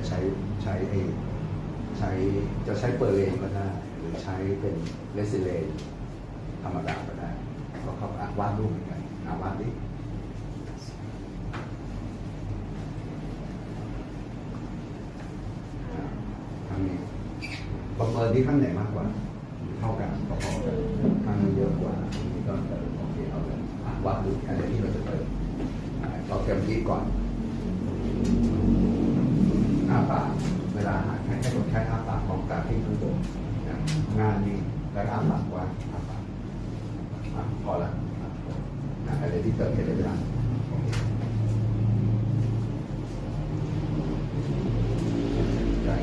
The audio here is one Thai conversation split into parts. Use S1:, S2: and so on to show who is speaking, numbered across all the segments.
S1: จะใช้ใช้ไอใช้จะใช้เปอร์เลนก็ได้หรือใช้เป็นเรซิเลนธรรมดาก็ได้ก็เขาอะวาดรูปเหมือนกันอะวาดดิทางนี้ประเมินที่ข้างไหนมากกว่า เท่ากันก็พอกันข้างนี้เยอะกว่าอันนี้ก็เติมโอเคเอาเลยอะวาดรูปอันนี้เราจะเติมอะเราเตรียมที่ก่อน ปากเวลาอาหารให้ให้คนไข้อ้าปากของตาที่ข้งบนนะงานนี้แล้วก็อ้าปากไว้อ้าปากพอละอะอะไรที่เติดเหตุได้ไหม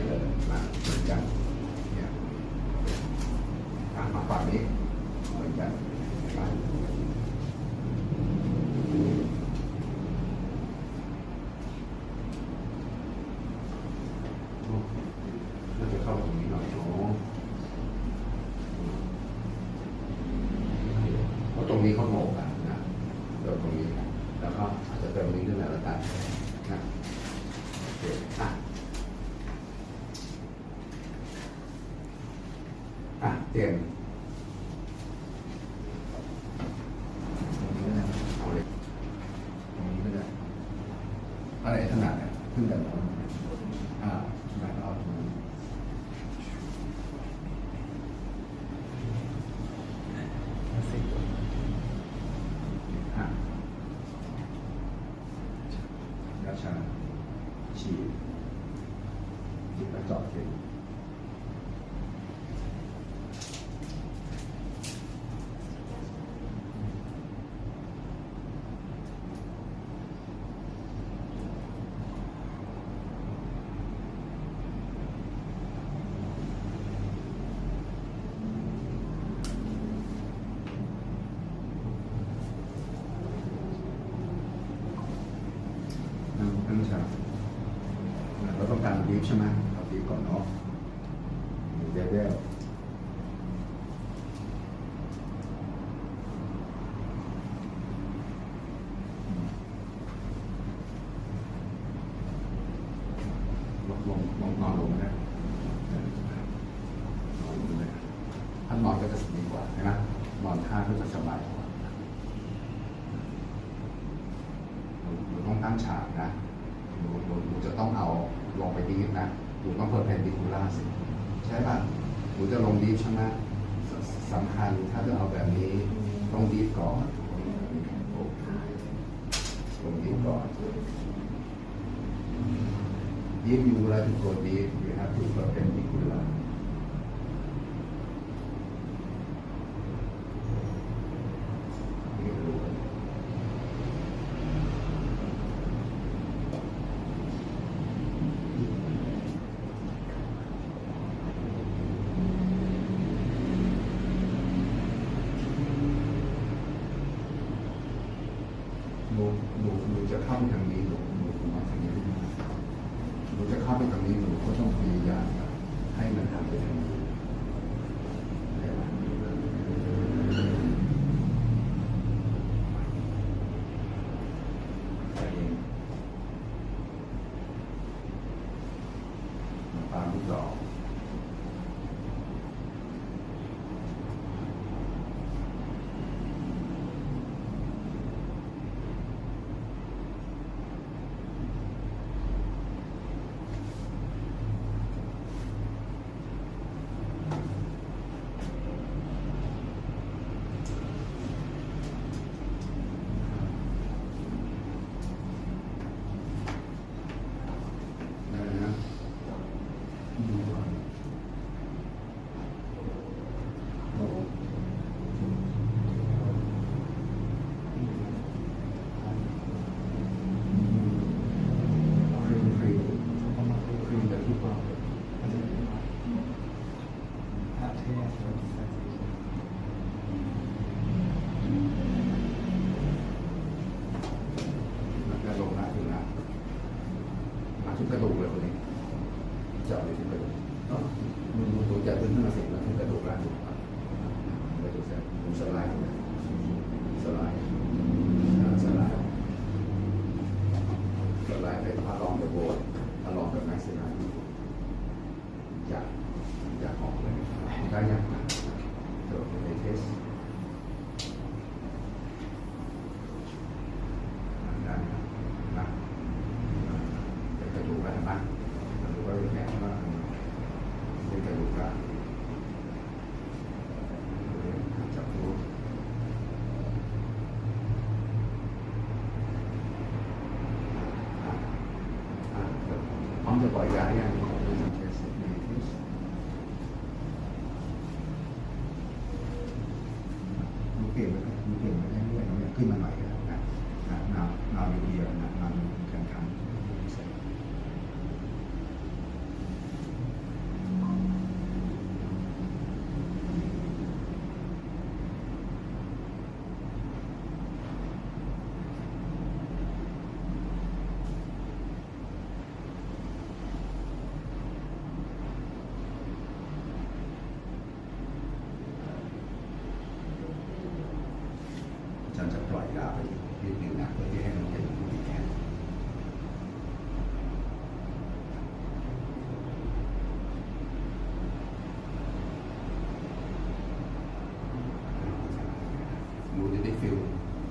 S1: เลยมาเหมือนกันเนี่ยอะมาฝั่งนี้เหมือนกันมา น่าจะเข้าตรงนี้หน่อยเนาะเพราะตรงนี้เขาโง่กันนะเติมตรงนี้ แล้วก็อาจจะเติมนี้ด้วยแล้วกันนะโอเคอะ อะเตรียมเอาเลยตรงนี้ก็ได้อะไรถนัดเนี่ยขึ้นกันเนาะอ่าถนัดเอาตรงนี้ อะกระชากฉีดจิบกระจอกเองนั่งนั่งฉากเราต้องการบีบ ใช่ไหมเอาบีบก่อนเนาะเดี๋ยวเดี๋ยวลงลงลงนอนลงนะนอนลงเลยถ้านอนก็จะดีกว่าใช่ไหมนอนท่าก็จะสบายกว่า หนูหนูต้องตั้งฉากนะ หนูหนูจะต้องเอาลงไปดีฟนะหนูต้องเปิดแผ่นดิคูล่าสิใช่ป่ะหนูจะลงดีฟใช่ไหมสสำคัญถ้าจะเอาแบบนี้ต้องดีฟก่อนลงดีฟก่อนดีฟอยู่เวลาที่กดดีฟอยู่นะที่เปิดแผ่นดิคูล่านี่ก็รู้ หนูหนูจะเข้าไปทางนี้หนูหนูมาทางนี้หนูจะเข้าไปทางนี้หนูก็ต้องพยายามให้มันทำไปทางนี้ สลายสลายสลายสลายไป็นพรองเดอะโบนพระรองกับนายสลายอยากอยากออกเลยได้อยากมาเดี๋ยวไปเทสจะดูกันนะไะดูว่าเป็นแค่ว่าเป็นกระดูกกัน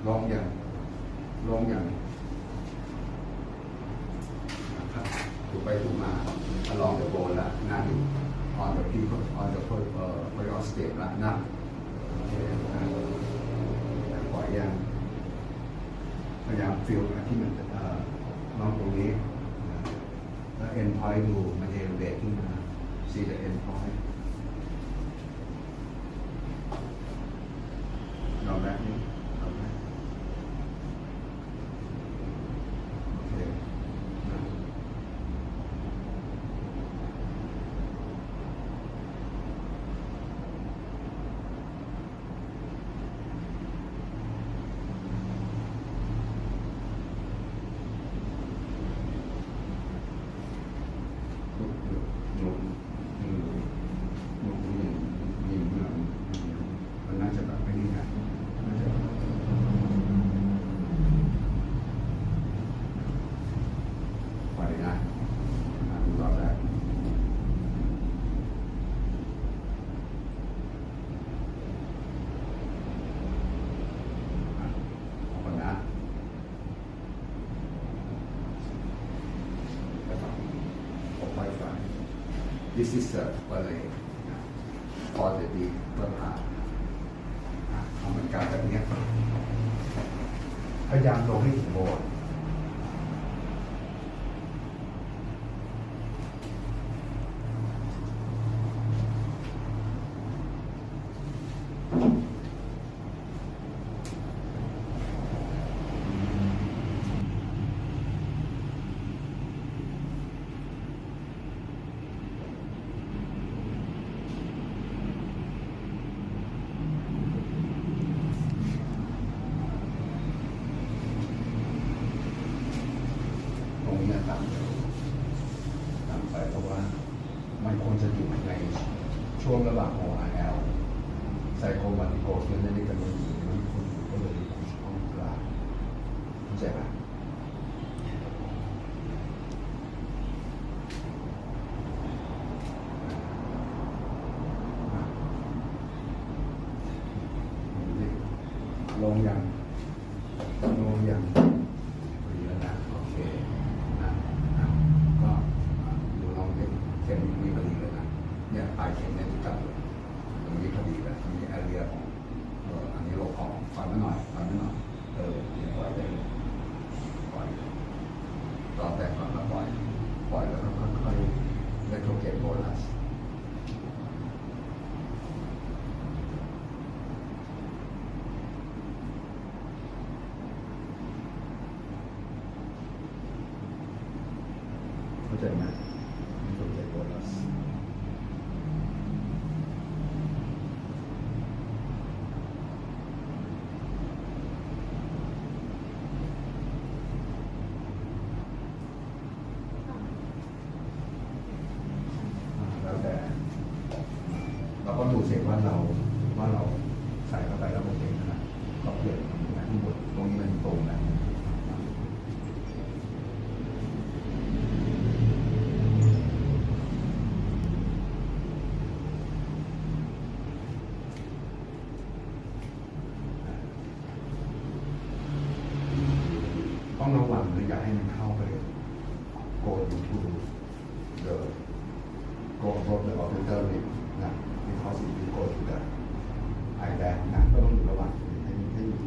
S1: ลองอย่างลองอย่างนะครับถูกไปถูกมาลองจะโบนละนะอยู่ on the people on the per uh, per step ละนะโอเคนะปล่อยยังพยายามฟิลที่มันเอ่อลองตรงนี้แล้ว end point ดูมันเอลเวทขึ้นมา see the end point this is a ballet for the deep p u r p l e ทำเหมือนกันแบบนี้พยายามลงให้ถึงโบส นี้ยต่ำต่ำไปเพราะว่ามันควรจะอยู่ในช่วงระหว่าง ORL ไซโคมาติโกคือนั่นนี่กันมันอยู่มันควรอยู่ก็เลยอยู่ช่องกลางเข้าใจปะลงอยังลงยังพอดีแล้วนะโอเคนะนะก็อะดูลองดิเข็มนี้พอดีเลยนะเนี่ยปลายเข็มเนี่ยจับเลยตรงนี้พอดีเลยตรงนี้แอเรียของเอออันนี้โลของฟังไม่ หน่อยฟังไม่หน่อยเออเนี่ยปล่อยได้เลยปล่อยรอแต่ก่อนแล้วปล่อย ปล่อยแล้วก็ค่อยๆได้โทเกตโบนัสเข้าใจไหม เสกว่าเราว่าเราใส่เข้าไปแล้วมันเป็นนะก็เปลี่ยนนะทั้งหมดตรงนี้มันตรงนะต้องระวังเลยอย่าให้มันเข้าไปโกนทูเดอโกนโกนเดอออเดอร์ลินะ มีภาษีมีโกดอยู่แล้วไอแลนด์นะก็ต้องอยู่ระหว่างให้ให้มี